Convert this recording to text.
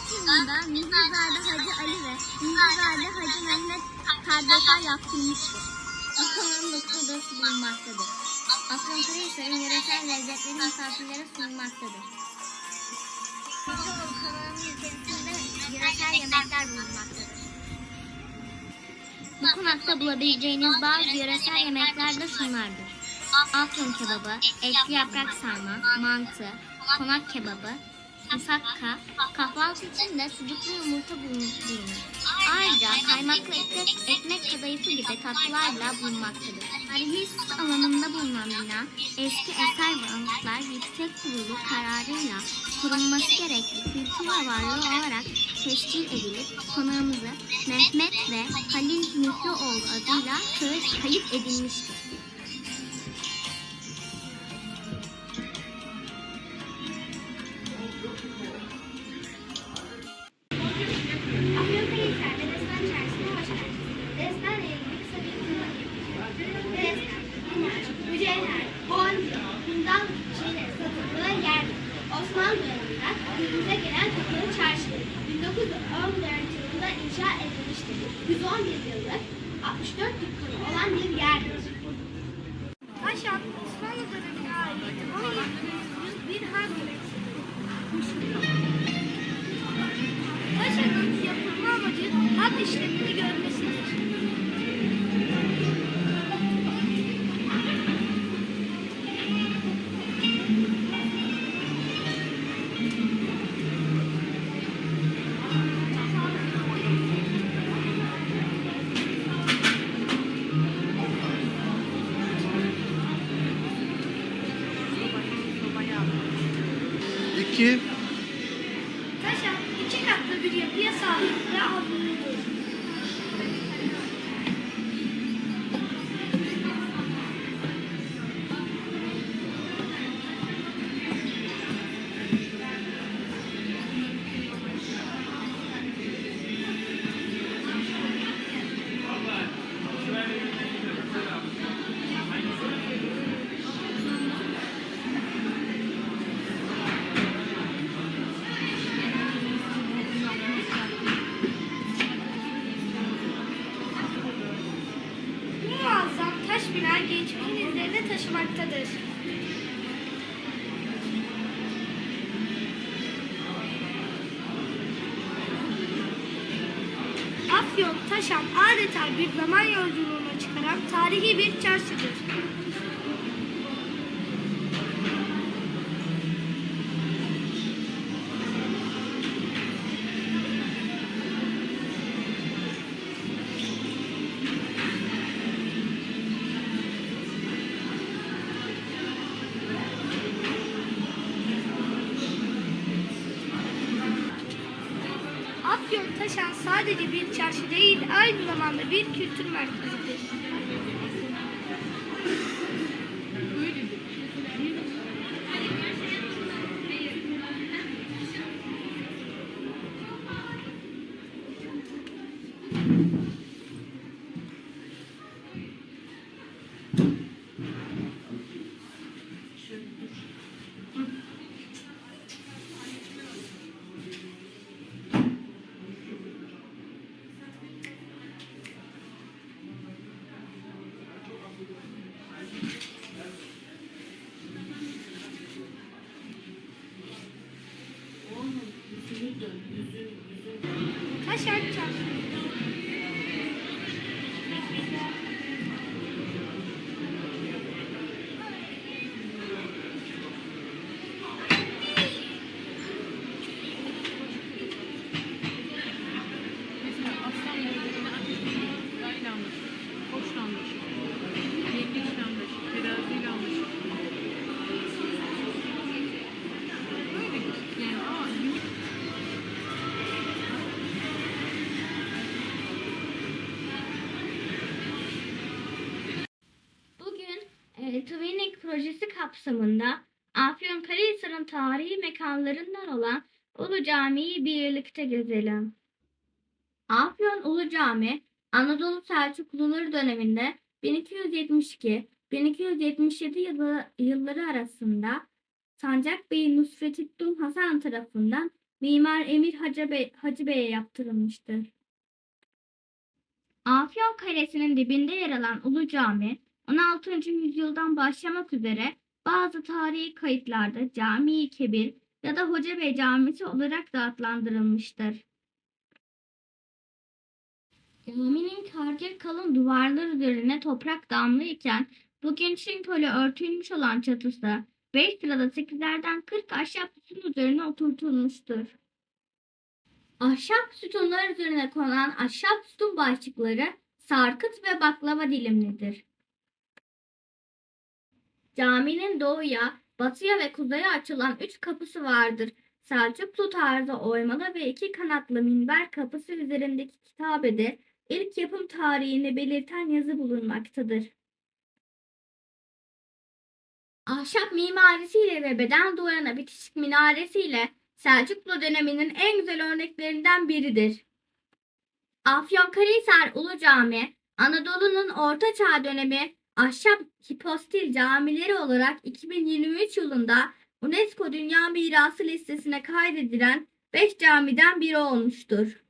Artvin'de Mihrizade Hacı Ali ve Mihrizade Hacı Mehmet kardeşler yaptırmıştır. Bu kanalın nokta odası bulunmaktadır. Afyonkarahisar'ın yöresel lezzetleri misafirlere sunulmaktadır. Birçok kanalın yöresel yemekler bulunmaktadır. Bu konakta bulabileceğiniz bazı yöresel yemekler de şunlardır. Afyon kebabı, etli yaprak sarma, mantı, konak kebabı, musakka, kahvaltı için de sucuklu yumurta bulunur. Ayrıca kaymaklı ekmek, ekmek kadayıfı gibi tatlılar da bulunmaktadır. Tarihi alanında bulunan bina, eski eser ve anıtlar yüksek kurulu kararıyla korunması gerekli kültür varlığı olarak teşkil edilip konağımızı Mehmet ve Halil Mührüoğlu adıyla kayıt edilmiştir. 111 yıllık 64 dükkanı olan bir yerdir. Taşan, Osmanlı dönemine ait 17 bir harf Taşanın yapılma amacı hat işlemini İki, Taşan iki katlı bir yapıya sahip ve avludur. Geçmişin izlerini taşımaktadır. Afyon, Taşan adeta bir zaman yolculuğuna çıkaran tarihi bir çarşıdır. Afyon Taşan sadece bir çarşı değil, aynı zamanda bir kültür merkezidir. Taşan Çarşı. Mesela Twinik projesi kapsamında Afyonkarahisar'ın tarihi mekanlarından olan Ulu Cami'yi birlikte gezelim. Afyon Ulu Cami, Anadolu Selçukluları döneminde 1272-1277 yılı, yılları arasında Sancak Bey Nusretüddin Hasan tarafından Mimar Emir Hacı, Bey, Hacı Bey'e yaptırılmıştır. Afyon Kalesi'nin dibinde yer alan Ulu Cami, 16. yüzyıldan başlamak üzere bazı tarihi kayıtlarda Cami-i Kebir ya da Hoca Bey Camisi olarak da adlandırılmıştır. Caminin kargil kalın duvarlar üzerine toprak damlı iken bugün çinkole örtülmüş olan çatısı 5 sırada 8'lerden 40 ahşap sütun üzerine oturtulmuştur. Ahşap sütunlar üzerine konan ahşap sütun başlıkları sarkıt ve baklava dilimlidir. Caminin doğuya, batıya ve kuzeye açılan üç kapısı vardır. Selçuklu tarzı oymalı ve iki kanatlı minber kapısı üzerindeki kitabede ilk yapım tarihini belirten yazı bulunmaktadır. Ahşap mimarisiyle ve beden duvarına bitişik minaresiyle Selçuklu döneminin en güzel örneklerinden biridir. Afyonkarahisar Ulu Cami, Anadolu'nun Orta Çağ dönemi ahşap hipostil camileri olarak 2023 yılında UNESCO Dünya Mirası listesine kaydedilen 5 camiden biri olmuştur.